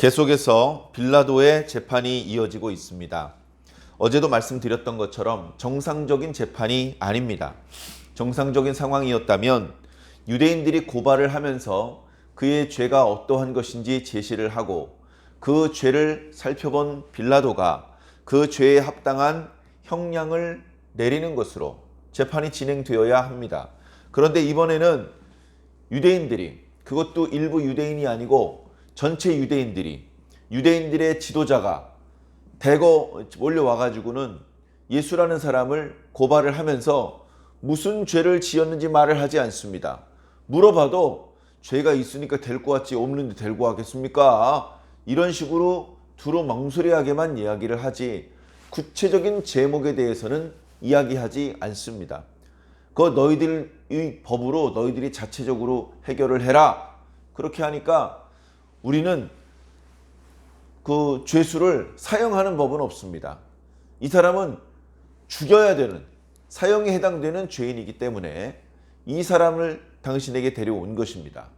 계속해서 빌라도의 재판이 이어지고 있습니다. 어제도 말씀드렸던 것처럼 정상적인 재판이 아닙니다. 정상적인 상황이었다면 유대인들이 고발을 하면서 그의 죄가 어떠한 것인지 제시를 하고 그 죄를 살펴본 빌라도가 그 죄에 합당한 형량을 내리는 것으로 재판이 진행되어야 합니다. 그런데 이번에는 유대인들이 그것도 일부 유대인이 아니고 전체 유대인들이 유대인들의 지도자가 대거 몰려와 가지고는 예수라는 사람을 고발을 하면서 무슨 죄를 지었는지 말을 하지 않습니다. 물어봐도 죄가 있으니까 될것 같지 없는데 될것 같겠습니까? 이런 식으로 두루 망설이하게만 이야기를 하지 구체적인 제목에 대해서는 이야기하지 않습니다. 그 너희들의 법으로 너희들이 자체적으로 해결을 해라. 그렇게 하니까 우리는 그 죄수를 사형하는 법은 없습니다. 이 사람은 죽여야 되는 사형에 해당되는 죄인이기 때문에 이 사람을 당신에게 데려온 것입니다.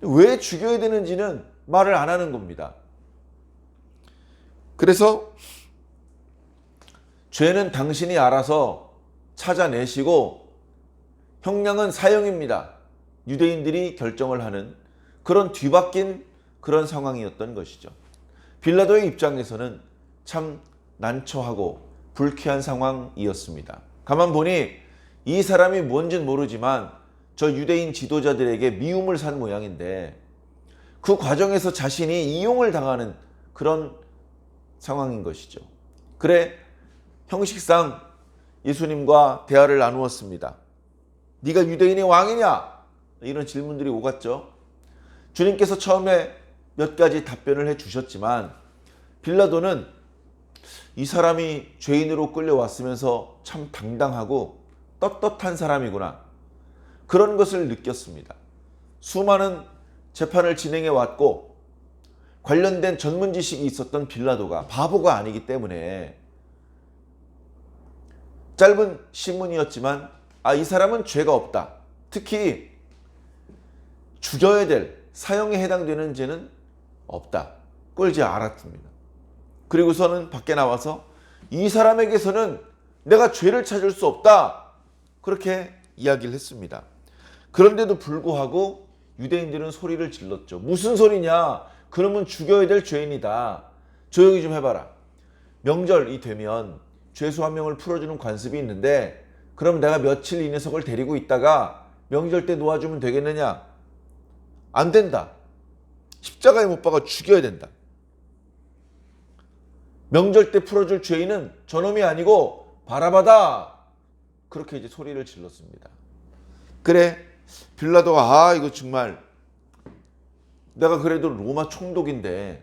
왜 죽여야 되는지는 말을 안 하는 겁니다. 그래서 죄는 당신이 알아서 찾아내시고 형량은 사형입니다. 유대인들이 결정을 하는 그런 뒤바뀐 그런 상황이었던 것이죠. 빌라도의 입장에서는 참 난처하고 불쾌한 상황이었습니다. 가만 보니 이 사람이 뭔진 모르지만 저 유대인 지도자들에게 미움을 산 모양인데 그 과정에서 자신이 이용을 당하는 그런 상황인 것이죠. 그래 형식상 예수님과 대화를 나누었습니다. 네가 유대인의 왕이냐? 이런 질문들이 오갔죠. 주님께서 처음에 몇 가지 답변을 해 주셨지만 빌라도는 이 사람이 죄인으로 끌려왔으면서 참 당당하고 떳떳한 사람이구나. 그런 것을 느꼈습니다. 수많은 재판을 진행해 왔고 관련된 전문 지식이 있었던 빌라도가 바보가 아니기 때문에 짧은 신문이었지만 아, 이 사람은 죄가 없다. 특히 죽여야 될 사형에 해당되는 죄는 없다. 그걸 알았습니다. 그리고서는 밖에 나와서 이 사람에게서는 내가 죄를 찾을 수 없다. 그렇게 이야기를 했습니다. 그런데도 불구하고 유대인들은 소리를 질렀죠. 무슨 소리냐? 그러면 죽여야 될 죄인이다. 조용히 좀 해봐라. 명절이 되면 죄수 한 명을 풀어주는 관습이 있는데 그럼 내가 며칠 이 녀석을 데리고 있다가 명절 때 놓아주면 되겠느냐? 안 된다. 십자가에 못 박아 죽여야 된다. 명절 때 풀어줄 죄인은 저놈이 아니고 바라바다. 그렇게 이제 소리를 질렀습니다. 그래 빌라도가 아 이거 정말 내가 그래도 로마 총독인데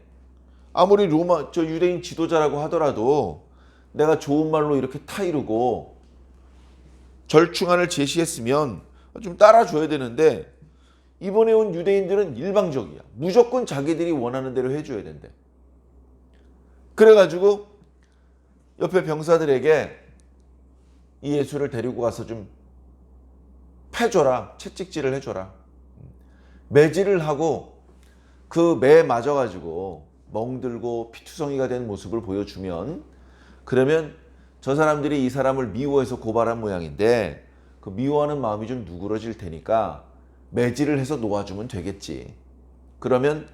아무리 로마 저 유대인 지도자라고 하더라도 내가 좋은 말로 이렇게 타이르고 절충안을 제시했으면 좀 따라줘야 되는데 이번에 온 유대인들은 일방적이야. 무조건 자기들이 원하는 대로 해줘야 된대. 그래가지고 옆에 병사들에게 이 예수를 데리고 가서 좀 패줘라. 채찍질을 해줘라. 매질을 하고 그 매 맞아가지고 멍들고 피투성이가 된 모습을 보여주면 그러면 저 사람들이 이 사람을 미워해서 고발한 모양인데 그 미워하는 마음이 좀 누그러질 테니까 매질을 해서 놓아주면 되겠지. 그러면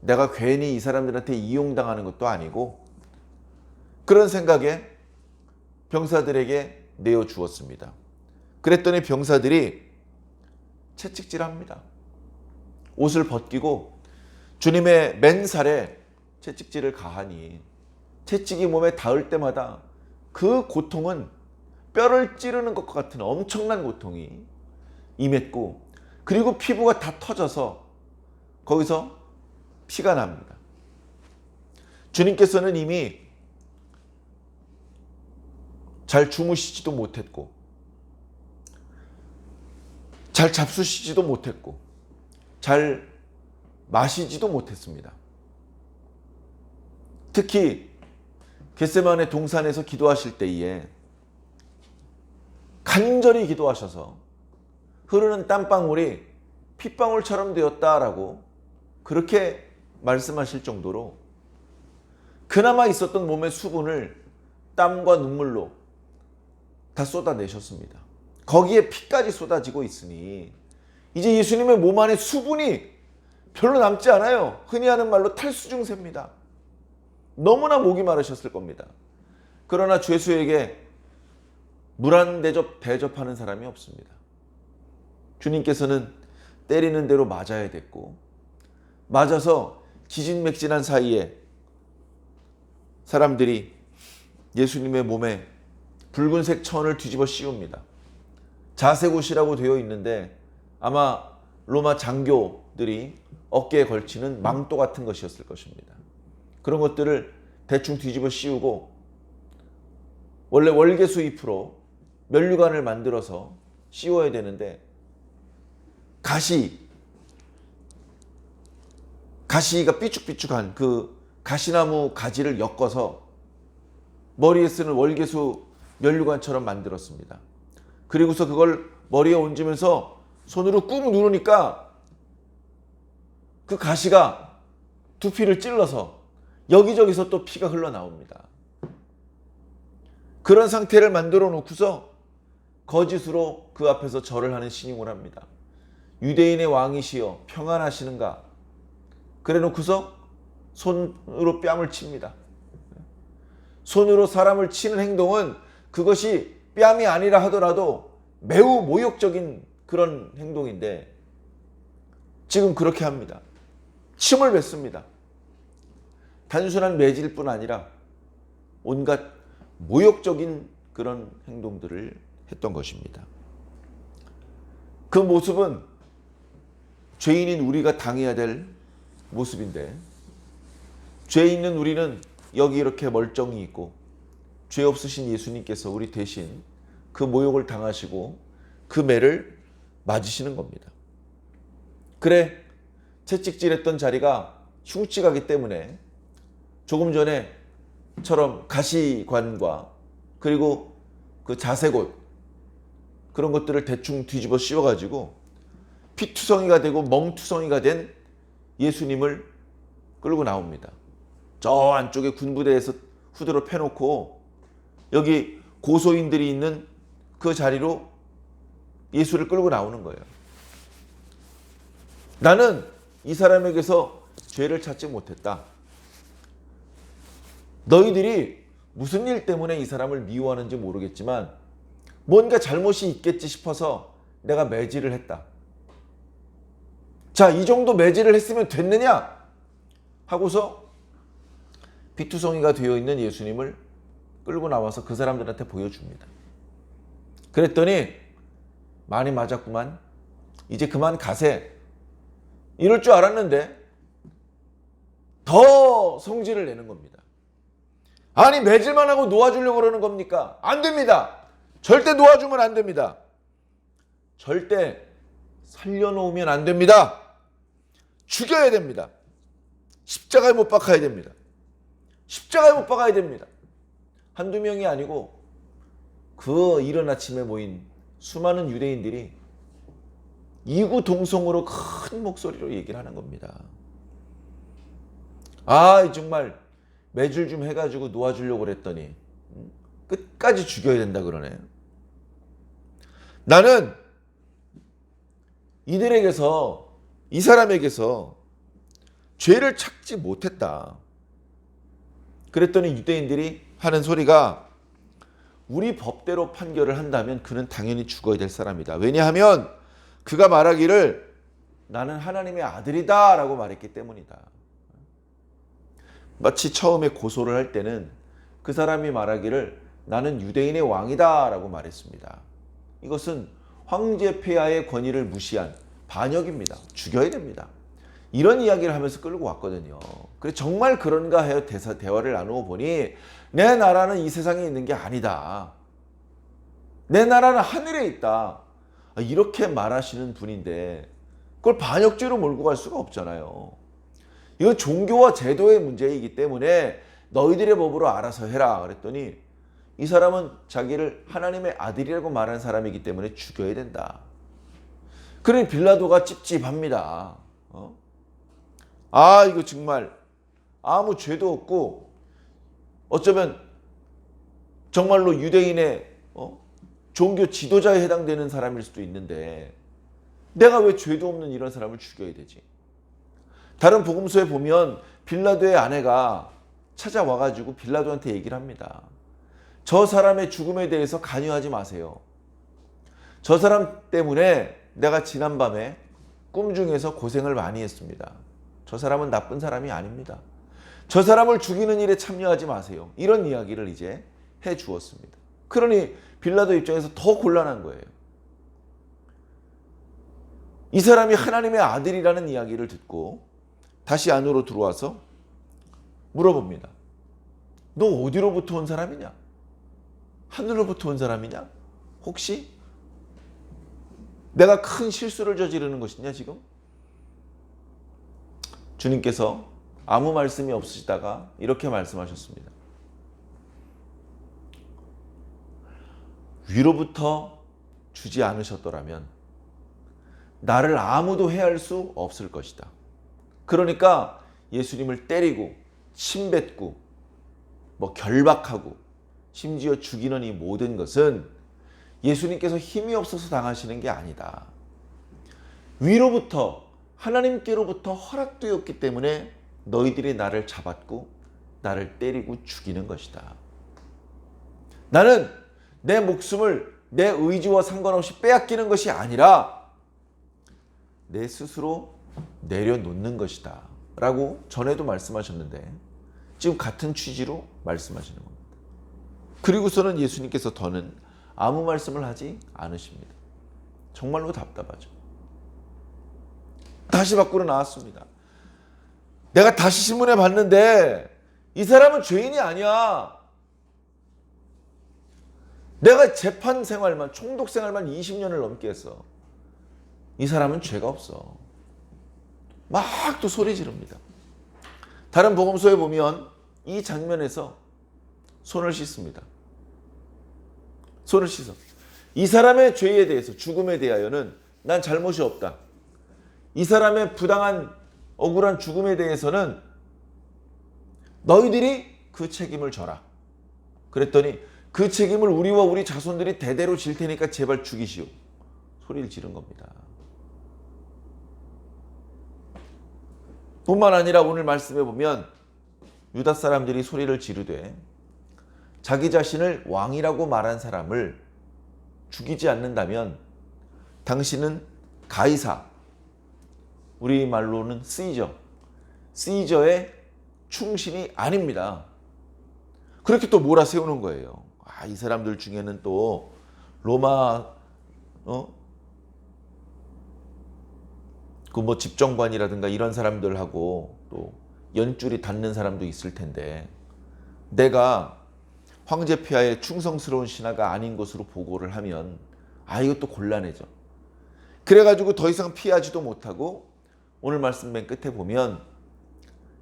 내가 괜히 이 사람들한테 이용당하는 것도 아니고 그런 생각에 병사들에게 내어 주었습니다. 그랬더니 병사들이 채찍질합니다. 옷을 벗기고 주님의 맨살에 채찍질을 가하니 채찍이 몸에 닿을 때마다 그 고통은 뼈를 찌르는 것 같은 엄청난 고통이 임했고 그리고 피부가 다 터져서 거기서 피가 납니다. 주님께서는 이미 잘 주무시지도 못했고 잘 잡수시지도 못했고 잘 마시지도 못했습니다. 특히 겟세만의 동산에서 기도하실 때에 간절히 기도하셔서 흐르는 땀방울이 핏방울처럼 되었다라고 그렇게 말씀하실 정도로 그나마 있었던 몸의 수분을 땀과 눈물로 다 쏟아내셨습니다. 거기에 피까지 쏟아지고 있으니 이제 예수님의 몸 안에 수분이 별로 남지 않아요. 흔히 하는 말로 탈수 증세입니다. 너무나 목이 마르셨을 겁니다. 그러나 죄수에게 물 한 대접 대접하는 사람이 없습니다. 주님께서는 때리는 대로 맞아야 됐고 맞아서 기진맥진한 사이에 사람들이 예수님의 몸에 붉은색 천을 뒤집어 씌웁니다. 자색 옷이라고 되어 있는데 아마 로마 장교들이 어깨에 걸치는 망토 같은 것이었을 것입니다. 그런 것들을 대충 뒤집어 씌우고 원래 월계수 잎으로 면류관을 만들어서 씌워야 되는데 가시 가시가 삐죽삐죽한 그 가시나무 가지를 엮어서 머리에 쓰는 월계수 면류관처럼 만들었습니다. 그리고서 그걸 머리에 얹으면서 손으로 꾹 누르니까 그 가시가 두피를 찔러서 여기저기서 또 피가 흘러나옵니다. 그런 상태를 만들어 놓고서 거짓으로 그 앞에서 절을 하는 신용을 합니다. 유대인의 왕이시여 평안하시는가? 그래 놓고서 손으로 뺨을 칩니다. 손으로 사람을 치는 행동은 그것이 뺨이 아니라 하더라도 매우 모욕적인 그런 행동인데 지금 그렇게 합니다. 침을 뱉습니다. 단순한 매질 뿐 아니라 온갖 모욕적인 그런 행동들을 했던 것입니다. 그 모습은 죄인인 우리가 당해야 될 모습인데 죄 있는 우리는 여기 이렇게 멀쩡히 있고 죄 없으신 예수님께서 우리 대신 그 모욕을 당하시고 그 매를 맞으시는 겁니다. 그래 채찍질했던 자리가 흉측하기 때문에 조금 전에처럼 가시관과 그리고 그 자색옷 그런 것들을 대충 뒤집어 씌워가지고 피투성이가 되고 멍투성이가 된 예수님을 끌고 나옵니다. 저 안쪽에 군부대에서 후드로 패놓고 여기 고소인들이 있는 그 자리로 예수를 끌고 나오는 거예요. 나는 이 사람에게서 죄를 찾지 못했다. 너희들이 무슨 일 때문에 이 사람을 미워하는지 모르겠지만 뭔가 잘못이 있겠지 싶어서 내가 매질을 했다. 자, 이 정도 매질을 했으면 됐느냐? 하고서 비투성이가 되어 있는 예수님을 끌고 나와서 그 사람들한테 보여줍니다. 그랬더니 많이 맞았구만. 이제 그만 가세. 이럴 줄 알았는데 더 성질을 내는 겁니다. 아니 매질만 하고 놓아주려고 그러는 겁니까? 안 됩니다. 절대 놓아주면 안 됩니다. 절대 살려놓으면 안 됩니다. 죽여야 됩니다. 십자가에 못 박아야 됩니다. 십자가에 못 박아야 됩니다. 한두 명이 아니고 그 이른 아침에 모인 수많은 유대인들이 이구 동성으로 큰 목소리로 얘기를 하는 겁니다. 아, 정말 매줄 좀 해가지고 놓아주려고 그랬더니 끝까지 죽여야 된다 그러네. 나는 이들에게서 이 사람에게서 죄를 찾지 못했다. 그랬더니 유대인들이 하는 소리가 우리 법대로 판결을 한다면 그는 당연히 죽어야 될 사람이다. 왜냐하면 그가 말하기를 나는 하나님의 아들이다 라고 말했기 때문이다. 마치 처음에 고소를 할 때는 그 사람이 말하기를 나는 유대인의 왕이다 라고 말했습니다. 이것은 황제 폐하의 권위를 무시한 반역입니다. 죽여야 됩니다. 이런 이야기를 하면서 끌고 왔거든요. 그래 정말 그런가 해요. 대사, 대화를 나누어 보니 내 나라는 이 세상에 있는 게 아니다. 내 나라는 하늘에 있다. 아, 이렇게 말하시는 분인데 그걸 반역죄로 몰고 갈 수가 없잖아요. 이건 종교와 제도의 문제이기 때문에 너희들의 법으로 알아서 해라. 그랬더니 이 사람은 자기를 하나님의 아들이라고 말하는 사람이기 때문에 죽여야 된다. 그러니 빌라도가 찝찝합니다. 어? 아, 이거 정말 아무 죄도 없고 어쩌면 정말로 유대인의 어? 종교 지도자에 해당되는 사람일 수도 있는데 내가 왜 죄도 없는 이런 사람을 죽여야 되지? 다른 복음서에 보면 빌라도의 아내가 찾아와 가지고 빌라도한테 얘기를 합니다. 저 사람의 죽음에 대해서 간여하지 마세요. 저 사람 때문에 내가 지난밤에 꿈 중에서 고생을 많이 했습니다. 저 사람은 나쁜 사람이 아닙니다. 저 사람을 죽이는 일에 참여하지 마세요. 이런 이야기를 이제 해 주었습니다. 그러니 빌라도 입장에서 더 곤란한 거예요. 이 사람이 하나님의 아들이라는 이야기를 듣고 다시 안으로 들어와서 물어봅니다. 너 어디로부터 온 사람이냐? 하늘로부터 온 사람이냐? 혹시 내가 큰 실수를 저지르는 것이냐 지금? 주님께서 아무 말씀이 없으시다가 이렇게 말씀하셨습니다. 위로부터 주지 않으셨더라면 나를 아무도 해할 수 없을 것이다. 그러니까 예수님을 때리고 침뱉고 뭐 결박하고 심지어 죽이는 이 모든 것은 예수님께서 힘이 없어서 당하시는 게 아니다. 위로부터 하나님께로부터 허락되었기 때문에 너희들이 나를 잡았고 나를 때리고 죽이는 것이다. 나는 내 목숨을 내 의지와 상관없이 빼앗기는 것이 아니라 내 스스로 내려놓는 것이다. 라고 전에도 말씀하셨는데 지금 같은 취지로 말씀하시는 겁니다. 그리고서는 예수님께서 더는 아무 말씀을 하지 않으십니다. 정말로 답답하죠. 다시 밖으로 나왔습니다. 내가 다시 신문에 봤는데 이 사람은 죄인이 아니야. 내가 재판 생활만 총독 생활만 20년을 넘게 했어. 이 사람은 죄가 없어. 막 또 소리 지릅니다. 다른 복음서에 보면 이 장면에서 손을 씻습니다. 손을 씻어. 이 사람의 죄에 대해서 죽음에 대하여는 난 잘못이 없다. 이 사람의 부당한 억울한 죽음에 대해서는 너희들이 그 책임을 져라. 그랬더니 그 책임을 우리와 우리 자손들이 대대로 질 테니까 제발 죽이시오. 소리를 지른 겁니다. 뿐만 아니라 오늘 말씀해 보면 유다 사람들이 소리를 지르되 자기 자신을 왕이라고 말한 사람을 죽이지 않는다면 당신은 가이사 우리 말로는 시저 시저의 충신이 아닙니다. 그렇게 또 몰아세우는 거예요. 아, 이 사람들 중에는 또 로마 어? 그 뭐 집정관이라든가 이런 사람들하고 또 연줄이 닿는 사람도 있을 텐데 내가 황제 폐하의 충성스러운 신하가 아닌 것으로 보고를 하면 아 이것도 곤란해져. 그래가지고 더 이상 피하지도 못하고 오늘 말씀 맨 끝에 보면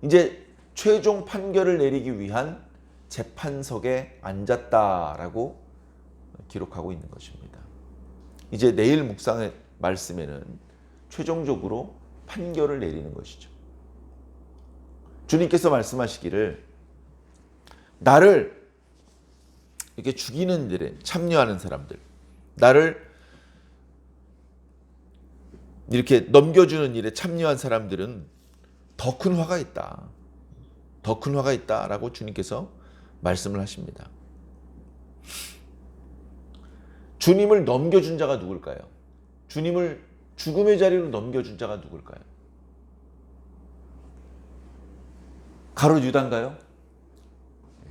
이제 최종 판결을 내리기 위한 재판석에 앉았다라고 기록하고 있는 것입니다. 이제 내일 묵상의 말씀에는 최종적으로 판결을 내리는 것이죠. 주님께서 말씀하시기를 나를 이렇게 죽이는 일에 참여하는 사람들, 나를 이렇게 넘겨주는 일에 참여한 사람들은 더 큰 화가 있다. 더 큰 화가 있다라고 주님께서 말씀을 하십니다. 주님을 넘겨준 자가 누굴까요? 주님을 죽음의 자리로 넘겨준 자가 누굴까요? 가롯 유다인가요?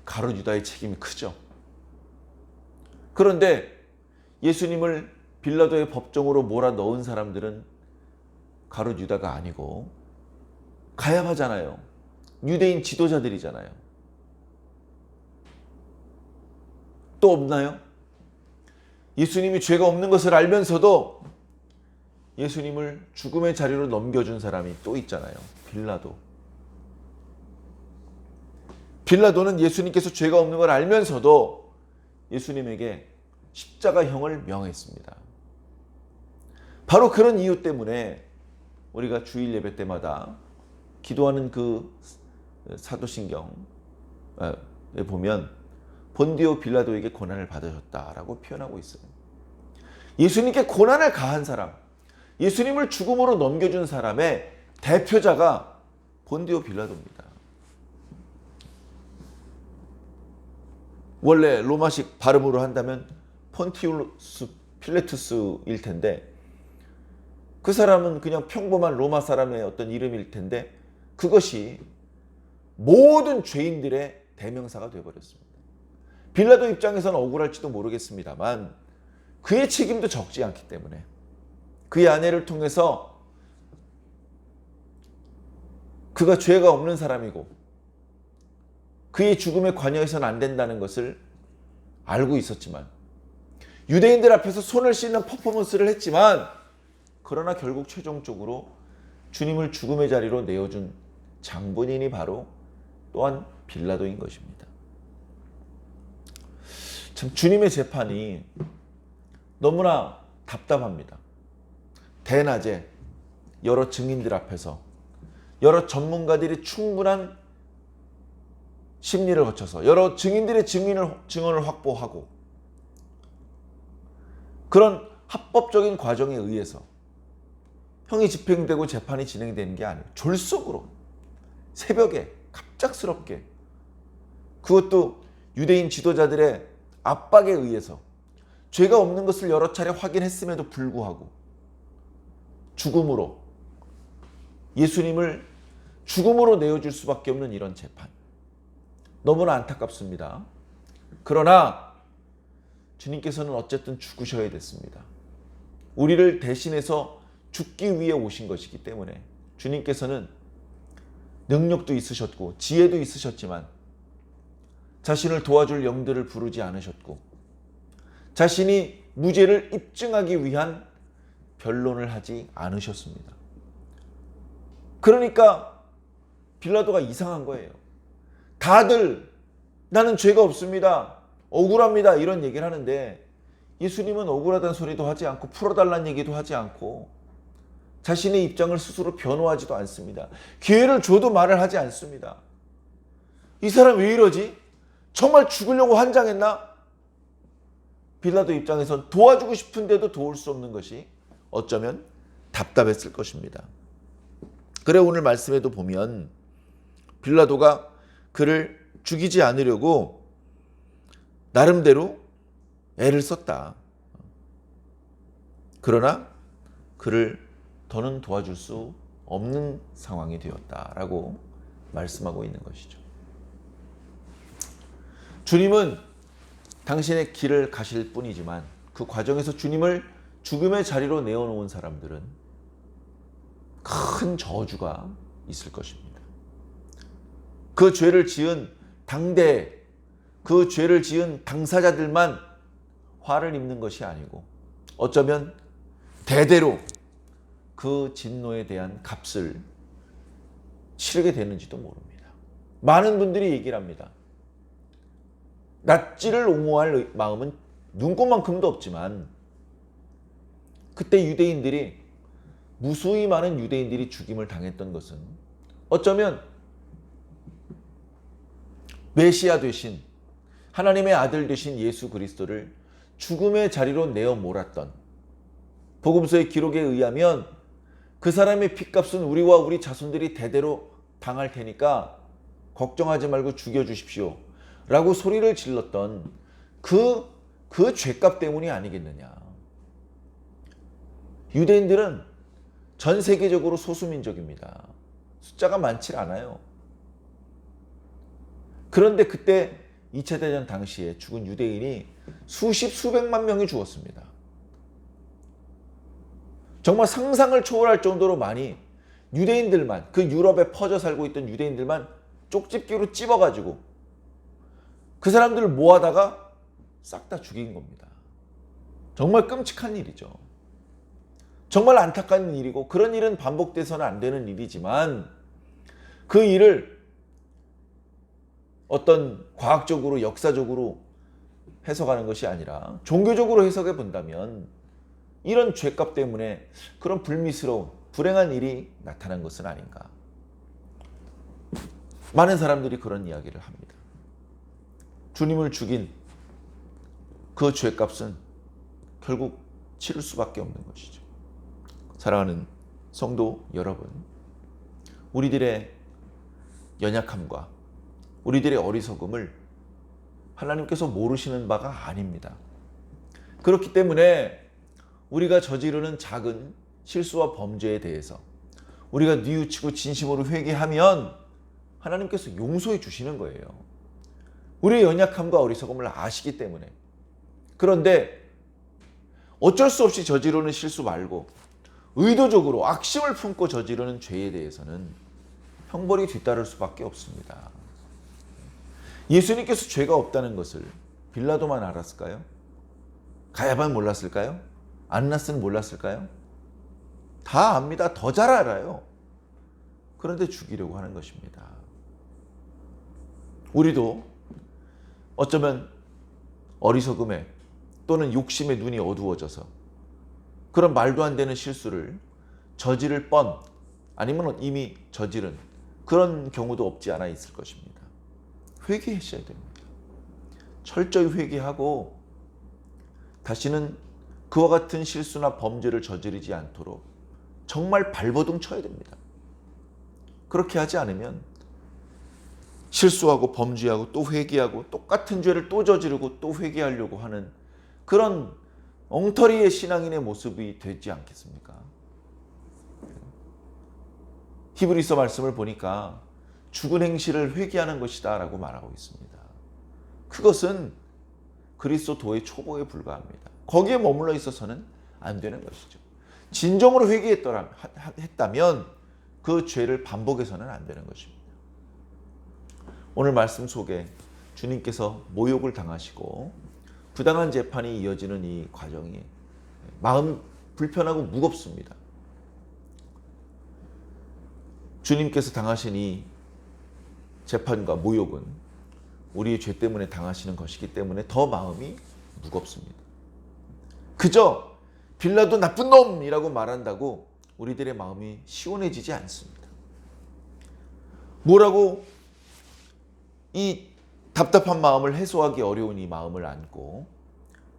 가롯 유다의 책임이 크죠. 그런데 예수님을 빌라도의 법정으로 몰아 넣은 사람들은 가롯 유다가 아니고 가야하잖아요. 유대인 지도자들이잖아요. 또 없나요? 예수님이 죄가 없는 것을 알면서도 예수님을 죽음의 자리로 넘겨준 사람이 또 있잖아요. 빌라도. 빌라도는 예수님께서 죄가 없는 걸 알면서도 예수님에게 십자가형을 명했습니다. 바로 그런 이유 때문에 우리가 주일 예배 때마다 기도하는 그 사도신경에 보면 본디오 빌라도에게 고난을 받으셨다라고 표현하고 있어요. 예수님께 고난을 가한 사람, 예수님을 죽음으로 넘겨준 사람의 대표자가 본디오 빌라도입니다. 원래 로마식 발음으로 한다면 폰티우스 필레투스일 텐데 그 사람은 그냥 평범한 로마 사람의 어떤 이름일 텐데 그것이 모든 죄인들의 대명사가 되어버렸습니다. 빌라도 입장에서는 억울할지도 모르겠습니다만 그의 책임도 적지 않기 때문에 그의 아내를 통해서 그가 죄가 없는 사람이고 그의 죽음에 관여해서는 안 된다는 것을 알고 있었지만 유대인들 앞에서 손을 씻는 퍼포먼스를 했지만 그러나 결국 최종적으로 주님을 죽음의 자리로 내어준 장본인이 바로 또한 빌라도인 것입니다. 참 주님의 재판이 너무나 답답합니다. 대낮에 여러 증인들 앞에서 여러 전문가들이 충분한 심리를 거쳐서 여러 증인들의 증인을, 증언을 확보하고 그런 합법적인 과정에 의해서 형이 집행되고 재판이 진행되는 게 아니에요. 졸속으로 새벽에 갑작스럽게 그것도 유대인 지도자들의 압박에 의해서 죄가 없는 것을 여러 차례 확인했음에도 불구하고 죽음으로 예수님을 죽음으로 내어줄 수밖에 없는 이런 재판. 너무나 안타깝습니다. 그러나 주님께서는 어쨌든 죽으셔야 됐습니다. 우리를 대신해서 죽기 위해 오신 것이기 때문에 주님께서는 능력도 있으셨고 지혜도 있으셨지만 자신을 도와줄 영들을 부르지 않으셨고 자신이 무죄를 입증하기 위한 변론을 하지 않으셨습니다. 그러니까 빌라도가 이상한 거예요. 다들 나는 죄가 없습니다. 억울합니다. 이런 얘기를 하는데 예수님은 억울하다는 소리도 하지 않고 풀어달라는 얘기도 하지 않고 자신의 입장을 스스로 변호하지도 않습니다. 기회를 줘도 말을 하지 않습니다. 이 사람 왜 이러지? 정말 죽으려고 환장했나? 빌라도 입장에선 도와주고 싶은데도 도울 수 없는 것이 어쩌면 답답했을 것입니다. 그래 오늘 말씀에도 보면 빌라도가 그를 죽이지 않으려고 나름대로 애를 썼다. 그러나 그를 더는 도와줄 수 없는 상황이 되었다라고 말씀하고 있는 것이죠. 주님은 당신의 길을 가실 뿐이지만 그 과정에서 주님을 죽음의 자리로 내어놓은 사람들은 큰 저주가 있을 것입니다. 그 죄를 지은 당대, 그 죄를 지은 당사자들만 화를 입는 것이 아니고 어쩌면 대대로 그 진노에 대한 값을 치르게 되는지도 모릅니다. 많은 분들이 얘기를 합니다. 낫지를 옹호할 마음은 눈꽃만큼도 없지만 그때 유대인들이 무수히 많은 유대인들이 죽임을 당했던 것은 어쩌면 메시아 되신 하나님의 아들 되신 예수 그리스도를 죽음의 자리로 내어 몰았던 복음서의 기록에 의하면 그 사람의 핏값은 우리와 우리 자손들이 대대로 당할 테니까 걱정하지 말고 죽여 주십시오. 라고 소리를 질렀던 그, 그 죄값 때문이 아니겠느냐. 유대인들은 전 세계적으로 소수민족입니다. 숫자가 많지 않아요. 그런데 그때 2차 대전 당시에 죽은 유대인이 수십, 수백만 명이 죽었습니다. 정말 상상을 초월할 정도로 많이 유대인들만, 그 유럽에 퍼져 살고 있던 유대인들만 쪽집기로 찝어가지고 그 사람들을 모아다가 싹 다 죽인 겁니다. 정말 끔찍한 일이죠. 정말 안타까운 일이고 그런 일은 반복돼서는 안 되는 일이지만 그 일을 어떤 과학적으로 역사적으로 해석하는 것이 아니라 종교적으로 해석해 본다면 이런 죄값 때문에 그런 불미스러운 불행한 일이 나타난 것은 아닌가. 많은 사람들이 그런 이야기를 합니다. 주님을 죽인 그 죄값은 결국 치를 수밖에 없는 것이죠. 사랑하는 성도 여러분, 우리들의 연약함과 우리들의 어리석음을 하나님께서 모르시는 바가 아닙니다. 그렇기 때문에 우리가 저지르는 작은 실수와 범죄에 대해서 우리가 뉘우치고 진심으로 회개하면 하나님께서 용서해 주시는 거예요. 우리의 연약함과 어리석음을 아시기 때문에. 그런데 어쩔 수 없이 저지르는 실수 말고 의도적으로 악심을 품고 저지르는 죄에 대해서는 형벌이 뒤따를 수밖에 없습니다. 예수님께서 죄가 없다는 것을 빌라도만 알았을까요? 가야반 몰랐을까요? 안나스는 몰랐을까요? 다 압니다. 더 잘 알아요. 그런데 죽이려고 하는 것입니다. 우리도 어쩌면 어리석음에 또는 욕심에 눈이 어두워져서 그런 말도 안 되는 실수를 저지를 뻔 아니면 이미 저지른 그런 경우도 없지 않아 있을 것입니다. 회개하셔야 됩니다. 철저히 회개하고 다시는 그와 같은 실수나 범죄를 저지르지 않도록 정말 발버둥 쳐야 됩니다. 그렇게 하지 않으면 실수하고 범죄하고 또 회개하고 똑같은 죄를 또 저지르고 또 회개하려고 하는 그런 엉터리의 신앙인의 모습이 되지 않겠습니까? 히브리서 말씀을 보니까 죽은 행실을 회개하는 것이다라고 말하고 있습니다. 그것은 그리스도의 초보에 불과합니다. 거기에 머물러 있어서는 안 되는 것이죠. 진정으로 회개했다면 그 죄를 반복해서는 안 되는 것입니다. 오늘 말씀 속에 주님께서 모욕을 당하시고 부당한 재판이 이어지는 이 과정이 마음 불편하고 무겁습니다. 주님께서 당하신 이 재판과 모욕은 우리의 죄 때문에 당하시는 것이기 때문에 더 마음이 무겁습니다. 그저 빌라도 나쁜 놈이라고 말한다고 우리들의 마음이 시원해지지 않습니다. 뭐라고 이 답답한 마음을 해소하기 어려운 이 마음을 안고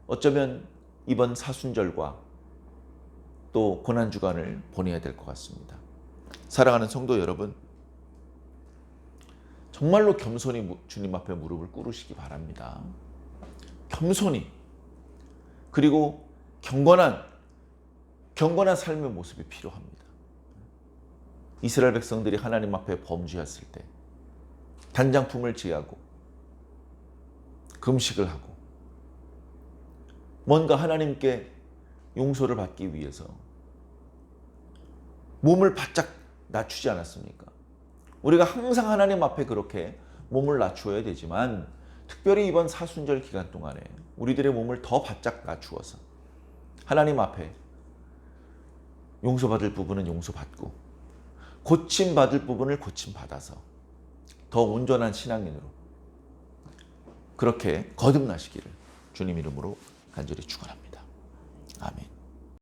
어쩌면 이번 사순절과 또 고난 주간을 보내야 될 것 같습니다. 사랑하는 성도 여러분, 정말로 겸손히 주님 앞에 무릎을 꿇으시기 바랍니다. 겸손히 그리고 경건한 경건한 삶의 모습이 필요합니다. 이스라엘 백성들이 하나님 앞에 범죄했을 때 단장품을 지하고 금식을 하고 뭔가 하나님께 용서를 받기 위해서 몸을 바짝 낮추지 않았습니까? 우리가 항상 하나님 앞에 그렇게 몸을 낮추어야 되지만 특별히 이번 사순절 기간 동안에 우리들의 몸을 더 바짝 낮추어서 하나님 앞에 용서받을 부분은 용서받고 고침받을 부분을 고침받아서 더 온전한 신앙인으로 그렇게 거듭나시기를 주님 이름으로 간절히 축원합니다. 아멘.